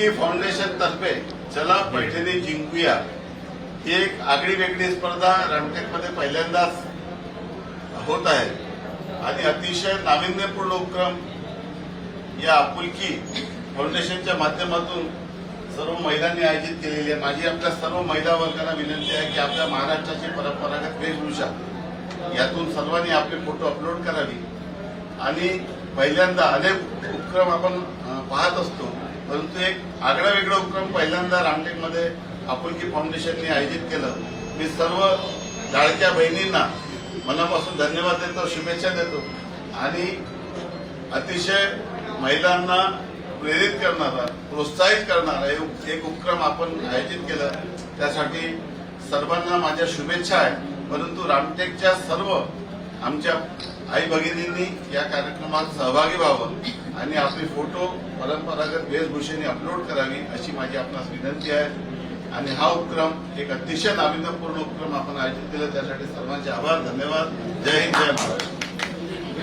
आपुलकी फाउंडेशन तर्फे चला पैठणी जिंकूया. ही एक आगळी वेगळी स्पर्धा रामटेकमध्ये पहिल्यांदाच होत आहे. आणि अतिशय नाविन्यपूर्ण उपक्रम या आपुलकी फाउंडेशनच्या माध्यमातून सर्व महिलांनी आयोजित केलेली आहे. माझी आपल्या सर्व महिला वर्गांना विनंती आहे की आपल्या महाराष्ट्राची परंपरागत वेशभूषा यातून सर्वांनी आपले फोटो अपलोड करावी. आणि पहिल्यांदा अनेक उपक्रम आपण पाहत असतो. परंतु एक आगळा वेगळा उपक्रम पहिल्यांदा रामटेकमध्ये आपुलकी फाउंडेशनने आयोजित केलं. मी सर्व लाडक्या बहिणींना मनापासून धन्यवाद देतो शुभेच्छा देतो आणि अतिशय महिलांना प्रेरित करणारा प्रोत्साहित करणारा एक- एक उपक्रम आपण आयोजित केलं. त्यासाठी सर्वांना माझ्या शुभेच्छा आहेत. परंतु रामटेकच्या सर्व आमच्या आई भगिनींनी या कार्यक्रमात सहभागी व्हावं आणि आपले फोटो परंपरागत वेशभूषेने अपलोड करावी अशी माझी आपणास विनंती आहे. आणि हा उपक्रम एक अतिशय नाविन्यपूर्ण उपक्रम आपण आयोजित केला त्यासाठी सर्वांचे आभार धन्यवाद. जय हिंद जय महाराष्ट्र.